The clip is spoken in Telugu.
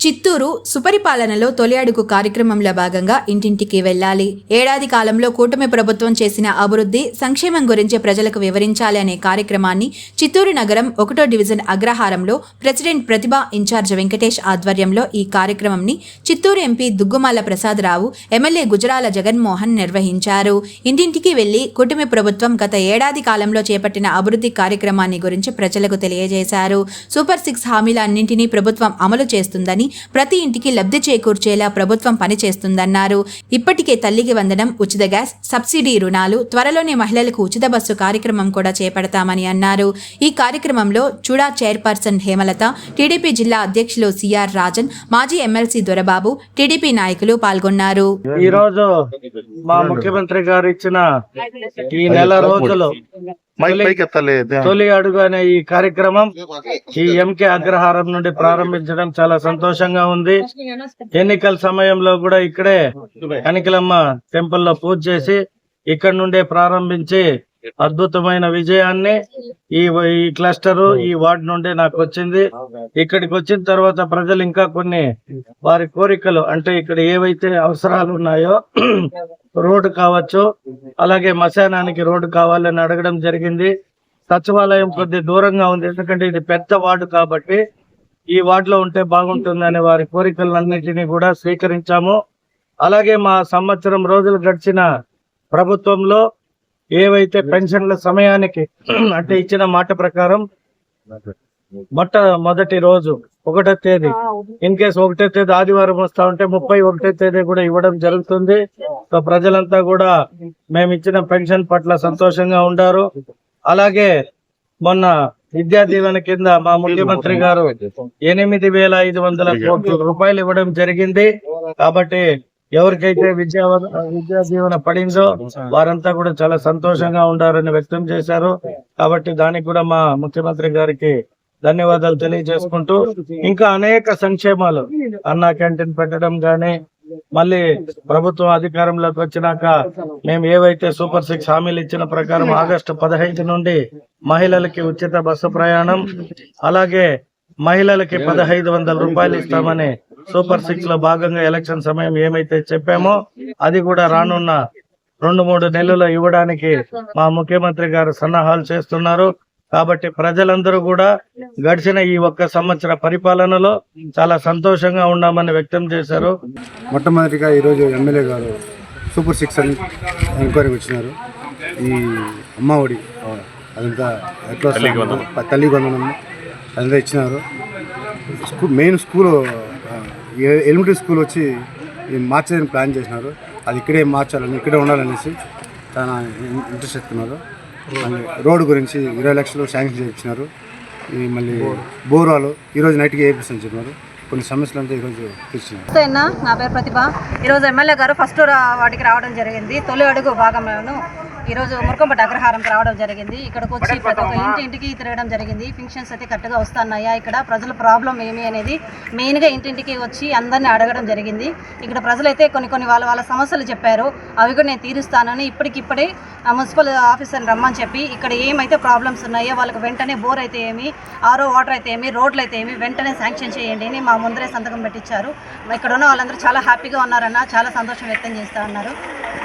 చిత్తూరు సుపరిపాలనలో తొలి అడుగు కార్యక్రమంలో భాగంగా ఇంటింటికి వెళ్ళాలి. ఏడాది కాలంలో కూటమి ప్రభుత్వం చేసిన అభివృద్ధి సంక్షేమం గురించి ప్రజలకు వివరించాలి అనే కార్యక్రమాన్ని చిత్తూరు నగరం ఒకటో డివిజన్ అగ్రహారంలో ప్రెసిడెంట్ ప్రతిభ ఇన్ఛార్జ్ వెంకటేష్ ఆధ్వర్యంలో ఈ కార్యక్రమంని చిత్తూరు ఎంపీ దుగ్గుమాల ప్రసాదరావు ఎమ్మెల్యే గుజరాల జగన్మోహన్ నిర్వహించారు. ఇంటింటికి వెళ్ళి కూటమి ప్రభుత్వం గత ఏడాది కాలంలో చేపట్టిన అభివృద్ధి కార్యక్రమాన్ని గురించి ప్రజలకు తెలియజేశారు. సూపర్ సిక్స్ హామీల అన్నింటినీ ప్రభుత్వం అమలు చేస్తుందని ప్రతి ఇంటికి లబ్ధి చేకూర్చేలా ప్రభుత్వం పనిచేస్తుందన్నారు. ఇప్పటికే తల్లికి వందనం ఉచిత గ్యాస్ సబ్సిడీ రుణాలు త్వరలోనే మహిళలకు ఉచిత బస్సు కార్యక్రమం కూడా చేపడతామని అన్నారు. ఈ కార్యక్రమంలో చుడా చైర్పర్సన్ హేమలత టీడీపీ జిల్లా అధ్యక్షులు సిఆర్ రాజన్ మాజీ ఎమ్మెల్సీ దొరబాబు టీడీపీ నాయకులు పాల్గొన్నారు. ఈ రోజు మా ముఖ్యమంత్రి గారు ఇచ్చిన ఈ నెల రోజులు తొలి అడుగు అనే ఈ కార్యక్రమం ఈ ఎంకే అగ్రహారం నుండి ప్రారంభించడం చాలా సంతోషంగా ఉంది. ఎన్నికల సమయంలో కూడా ఇక్కడే కనికలమ్మ టెంపుల్లో పూజ చేసి ఇక్కడ నుండే ప్రారంభించి అద్భుతమైన విజయాన్ని ఈ ఈ క్లస్టర్ ఈ వార్డు నుండి నాకు వచ్చింది. ఇక్కడికి వచ్చిన తర్వాత ప్రజలు ఇంకా కొన్ని వారి కోరికలు అంటే ఇక్కడ ఏవైతే అవసరాలు ఉన్నాయో రోడ్డు కావచ్చు అలాగే మశానానికి రోడ్డు కావాలని అడగడం జరిగింది. సచివాలయం కొద్ది దూరంగా ఉంది ఎందుకంటే ఇది పెద్ద వార్డు కాబట్టి ఈ వార్డులో ఉంటే బాగుంటుందనే వారి కోరికలన్నింటినీ కూడా స్వీకరించాము. అలాగే మా సంవత్సరం రోజులు గడిచిన ప్రభుత్వంలో ఏవైతే పెన్షన్ల సమయానికి అంటే ఇచ్చిన మాట ప్రకారం మొట్ట మొదటి రోజు ఒకటో తేదీ. ఇన్ కేసు ఒకటో తేదీ ఆదివారం వస్తా ఉంటే ముప్పై ఒకటో తేదీ కూడా ఇవ్వడం జరుగుతుంది. సో ప్రజలంతా కూడా మేము ఇచ్చిన పెన్షన్ పట్ల సంతోషంగా ఉండారు. అలాగే మొన్న విద్యా దీవెన కింద మా ముఖ్యమంత్రి గారు ఎనిమిది వేల ఐదు వందల కోట్ల రూపాయలు ఇవ్వడం జరిగింది. కాబట్టి ఎవరికైతే విద్యా విద్యా దీవెన పడిందో. వారంతా కూడా చాలా సంతోషంగా ఉండారని వ్యక్తం చేశారు. కాబట్టి దానికి కూడా మా ముఖ్యమంత్రి గారికి ధన్యవాదాలు తెలియజేసుకుంటూ ఇంకా అనేక సంక్షేమాలు అన్నా క్యాంటీన్ పెట్టడం గాని మళ్ళీ ప్రభుత్వం అధికారంలోకి వచ్చినాక మేము ఏవైతే సూపర్ సిక్స్ హామీలు ఇచ్చిన ప్రకారం ఆగస్టు పదహైదు నుండి మహిళలకి ఉచిత బస్సు ప్రయాణం అలాగే మహిళలకి పదహైదు వందల రూపాయలు ఇస్తామని సూపర్ సిక్స్లో భాగంగా ఎలక్షన్ సమయం ఏమైతే చెప్పామో అది కూడా రానున్న రెండు మూడు నెలలు ఇవ్వడానికి మా ముఖ్యమంత్రి గారు సన్నాహాలు చేస్తున్నారు. కాబట్టి ప్రజలందరూ కూడా గడిచిన ఈ ఒక్క సంవత్సర పరిపాలనలో చాలా సంతోషంగా ఉన్నామని వ్యక్తం చేశారు. మొట్టమొదటిగా ఈరోజు ఎమ్మెల్యే గారు సూపర్ సిక్స్ అని ఎంక్వైరీ వచ్చినారు. ఈ అమ్మ ఒడి అదంతా ఎట్లా? తల్లి వందనం. అదంతా ఇచ్చినారు. School main school elementary school వచ్చి మార్చేదని ప్లాన్ చేసినారు. అది ఇక్కడే మార్చాలని ఇక్కడే ఉండాలనేసి చాలా ఇంట్రెస్ట్ ఎత్తున్నారు మళ్ళీ రోడ్డు గురించి ఇరవై లక్షలు శాంక్షన్ చేయించినారు. మళ్ళీ బోరాలు ఈరోజు నైట్కి వేపిస్తాను చెప్పినారు. కొన్ని సమస్యలు అంతా ఈరోజు తీర్చినారు. నా పేరు ప్రతిభ. ఈరోజు ఎమ్మెల్యే గారు ఫస్ట్ వాటికి రావడం జరిగింది. తొలి అడుగు భాగంలోను ఈరోజు మురకంపట అగ్రహారంకి రావడం జరిగింది. ఇక్కడికి వచ్చి ప్రతి ఒక్క ఇంటి ఇంటికి తిరగడం జరిగింది. ఫంక్షన్స్ అయితే కరెక్ట్గా వస్తున్నాయా? ఇక్కడ ప్రజల ప్రాబ్లం ఏమి అనేది మెయిన్గా ఇంటింటికి వచ్చి అందరిని అడగడం జరిగింది. ఇక్కడ ప్రజలైతే కొన్ని కొన్ని వాళ్ళ వాళ్ళ సమస్యలు చెప్పారు. అవి కూడా నేను తీరుస్తానని ఇప్పటికిప్పుడే మున్సిపల్ ఆఫీసర్ని రమ్మని చెప్పి ఇక్కడ ఏమైతే ప్రాబ్లమ్స్ ఉన్నాయో వాళ్ళకి వెంటనే బోర్ అయితే ఏమి ఆరో వాటర్ అయితే ఏమి రోడ్లు అయితే ఏమి వెంటనే శాంక్షన్ చేయండి అని మా ముందరే సంతకం పెట్టించారు ఇక్కడ ఉన్న వాళ్ళందరూ చాలా హ్యాపీగా ఉన్నారన్న చాలా సంతోషం వ్యక్తం చేస్తా ఉన్నారు.